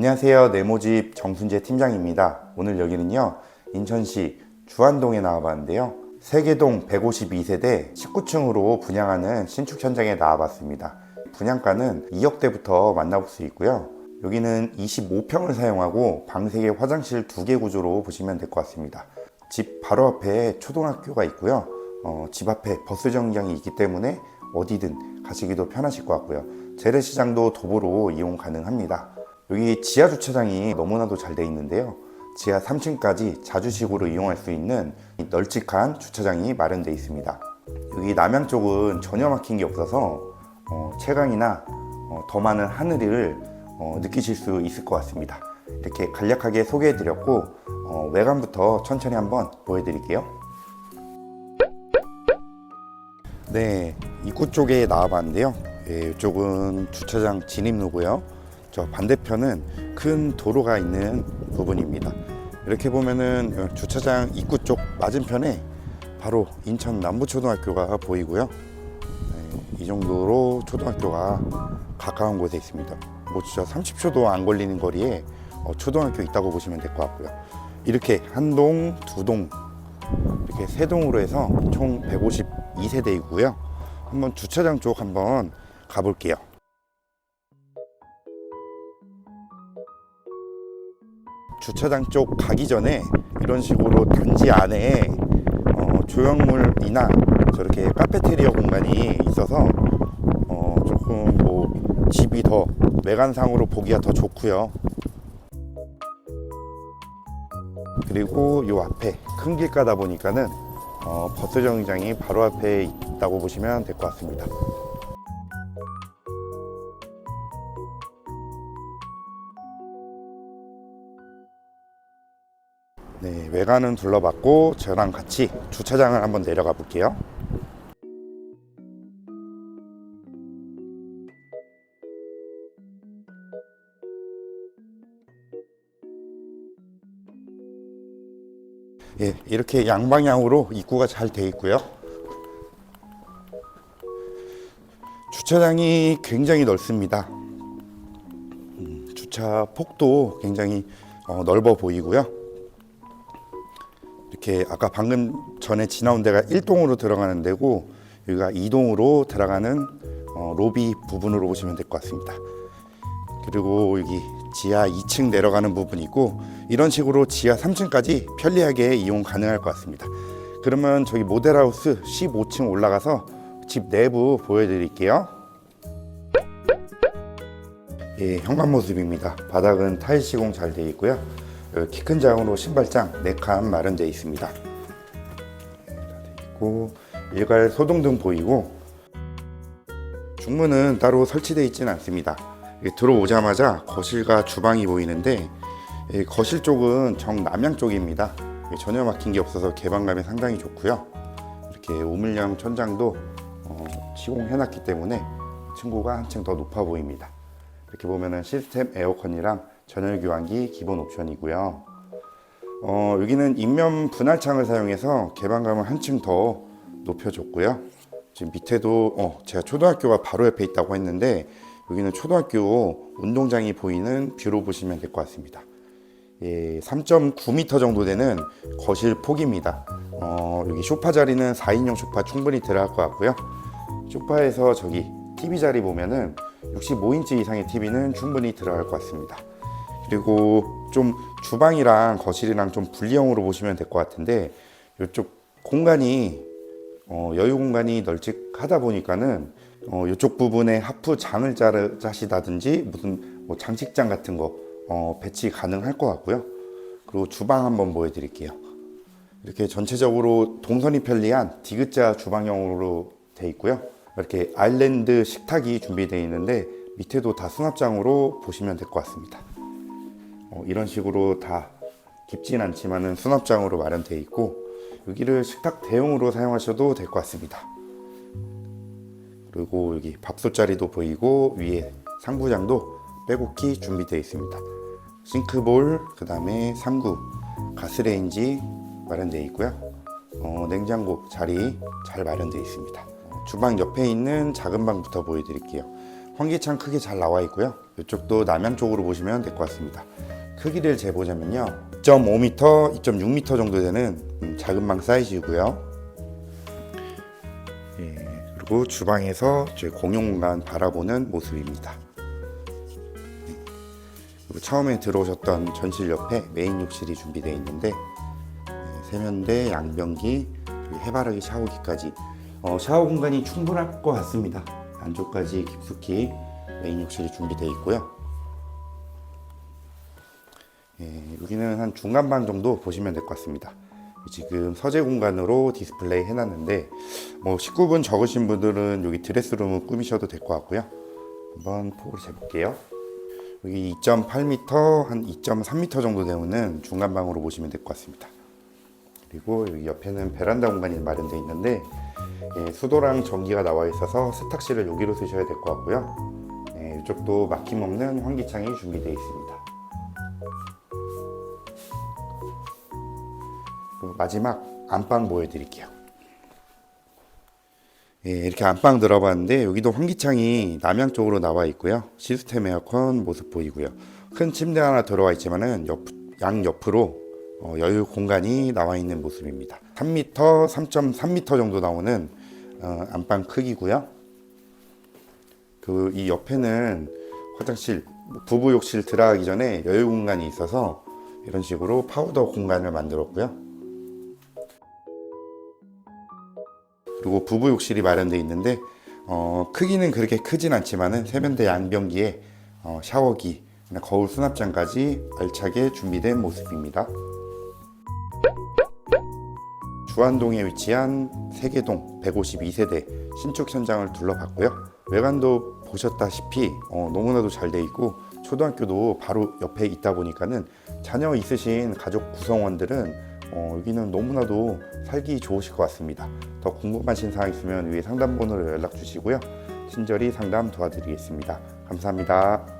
안녕하세요. 네모집 정순재 팀장입니다. 오늘 여기는요, 인천시 주안동에 나와봤는데요. 세계동 152세대 19층으로 분양하는 신축 현장에 나와봤습니다. 분양가는 2억대부터 만나볼 수 있고요. 여기는 25평을 사용하고 방 3개, 화장실 2개 구조로 보시면 될 것 같습니다. 집 바로 앞에 초등학교가 있고요. 어, 집 앞에 버스 정류장이 있기 때문에 어디든 가시기도 편하실 것 같고요. 재래시장도 도보로 이용 가능합니다. 여기 지하 주차장이 너무나도 잘 돼 있는데요. 지하 3층까지 자주식으로 이용할 수 있는 이 널찍한 주차장이 마련되어 있습니다. 여기 남양 쪽은 전혀 막힌 게 없어서 어, 채광이나 어, 더 많은 하늘을 어, 느끼실 수 있을 것 같습니다. 이렇게 간략하게 소개해드렸고 어, 외관부터 천천히 한번 보여드릴게요. 네, 입구 쪽에 나와봤는데요. 예, 이쪽은 주차장 진입로고요. 저 반대편은 큰 도로가 있는 부분입니다. 이렇게 보면은 어, 주차장 입구 쪽 맞은편에 바로 인천 남부초등학교가 보이고요. 네, 이 정도로 초등학교가 가까운 곳에 있습니다. 뭐 진짜 30초도 안 걸리는 거리에 어, 초등학교 있다고 보시면 될 것 같고요. 이렇게 한 동, 두 동, 이렇게 세 동으로 해서 총 152세대이고요. 한번 주차장 쪽 한번 가볼게요. 주차장 쪽 가기 전에 이런 식으로 단지 안에 어, 조형물이나 저렇게 카페테리아 공간이 있어서 어, 조금 뭐 집이 더 외관상으로 보기가 더 좋고요. 그리고 요 앞에 큰 길 가다 보니까는 어, 버스 정류장이 바로 앞에 있다고 보시면 될 것 같습니다. 외관은 둘러봤고 저랑 같이 주차장을 한번 내려가 볼게요. 예, 이렇게 양방향으로 입구가 잘 돼 있고요. 주차장이 굉장히 넓습니다. 음, 주차 폭도 굉장히 어, 넓어 보이고요. 이렇게 아까 방금 전에 지나온 데가 1동으로 들어가는 데고 여기가 2동으로 들어가는 어, 로비 부분으로 보시면 될 것 같습니다. 그리고 여기 지하 2층 내려가는 부분이 있고 이런 식으로 지하 3층까지 편리하게 이용 가능할 것 같습니다. 그러면 저기 모델하우스 15층 올라가서 집 내부 보여드릴게요. 예, 현관 모습입니다. 바닥은 타일 시공 잘 되어 있고요. 키 큰 장으로 신발장 4칸 마련되어 있습니다. 있고 일괄 소등등 보이고 중문은 따로 설치되어 있지는 않습니다. 예, 들어오자마자 거실과 주방이 보이는데 예, 거실 쪽은 정남향 쪽입니다. 예, 전혀 막힌 게 없어서 개방감이 상당히 좋고요. 이렇게 우물형 천장도 어, 시공해놨기 때문에 층고가 한층 더 높아 보입니다. 이렇게 보면은 시스템 에어컨이랑 전열 교환기 기본 옵션이고요. 어, 여기는 인면 분할창을 사용해서 개방감을 한층 더 높여줬고요. 지금 밑에도 어, 제가 초등학교가 바로 옆에 있다고 했는데 여기는 초등학교 운동장이 보이는 뷰로 보시면 될 것 같습니다. 예, 3.9m 정도 되는 거실 폭입니다. 어, 여기 소파 자리는 4인용 소파 충분히 들어갈 것 같고요. 소파에서 저기 TV 자리 보면은 65인치 이상의 TV는 충분히 들어갈 것 같습니다. 그리고 좀 주방이랑 거실이랑 좀 분리형으로 보시면 될 것 같은데 이쪽 공간이 어, 여유 공간이 널찍하다 보니까는 어, 이쪽 부분에 하프 장을 짜시다든지 무슨 뭐 장식장 같은 거 어, 배치 가능할 것 같고요. 그리고 주방 한번 보여드릴게요. 이렇게 전체적으로 동선이 편리한 디귿자 주방형으로 돼 있고요. 이렇게 아일랜드 식탁이 준비되어 있는데 밑에도 다 수납장으로 보시면 될 것 같습니다. 어, 이런 식으로 다 깊진 않지만은 수납장으로 마련되어 있고 여기를 식탁 대용으로 사용하셔도 될 것 같습니다. 그리고 여기 밥솥 자리도 보이고 위에 상부장도 빼곡히 준비되어 있습니다. 싱크볼, 그 다음에 상구, 가스레인지 마련되어 있고요. 어, 냉장고 자리 잘 마련되어 있습니다. 어, 주방 옆에 있는 작은 방부터 보여드릴게요. 환기창 크게 잘 나와 있고요. 이쪽도 남향 쪽으로 보시면 될 것 같습니다. 크기를 재보자면요. 2.5m, 2.6m 정도 되는 음, 작은 방 사이즈이고요. 예, 그리고 주방에서 저희 공용 공간 바라보는 모습입니다. 네. 그리고 처음에 들어오셨던 전실 옆에 메인 욕실이 준비되어 있는데 네, 세면대, 양변기, 해바라기 샤워기까지 어, 샤워 공간이 충분할 것 같습니다. 안쪽까지 깊숙이 메인 욕실이 준비되어 있고요. 예, 여기는 한 중간방 정도 보시면 될 것 같습니다. 지금 서재 공간으로 디스플레이 해놨는데 뭐 19분 적으신 분들은 여기 드레스룸을 꾸미셔도 될 것 같고요. 한번 폭을 재볼게요. 여기 2.8m, 한 2.3m 정도 되는 중간 방으로 보시면 될 것 같습니다. 그리고 여기 옆에는 베란다 공간이 마련되어 있는데 예, 수도랑 전기가 나와 있어서 세탁실을 여기로 쓰셔야 될 것 같고요. 예, 이쪽도 막힘없는 환기창이 준비되어 있습니다. 마지막 안방 보여드릴게요. 예, 이렇게 안방 들어봤는데 여기도 환기창이 남향 쪽으로 나와 있고요. 시스템 에어컨 모습 보이고요. 큰 침대 하나 들어와 있지만은 옆, 양 옆으로 어, 여유 공간이 나와 있는 모습입니다. 3m, 3.3m 정도 나오는 어, 안방 크기고요. 그 이 옆에는 화장실, 부부 욕실 들어가기 전에 여유 공간이 있어서 이런 식으로 파우더 공간을 만들었고요. 그리고 부부 욕실이 마련되어 있는데 어, 크기는 그렇게 크진 않지만은 세면대 양변기에 어, 샤워기, 거울 수납장까지 알차게 준비된 모습입니다. 주안동에 위치한 세계동 152세대 신축 현장을 둘러봤고요. 외관도 보셨다시피 어, 너무나도 잘 돼 있고 초등학교도 바로 옆에 있다 보니까는 자녀 있으신 가족 구성원들은 어, 여기는 너무나도 살기 좋으실 것 같습니다. 더 궁금하신 사항 있으면 위에 상담번호로 연락 주시고요. 친절히 상담 도와드리겠습니다. 감사합니다.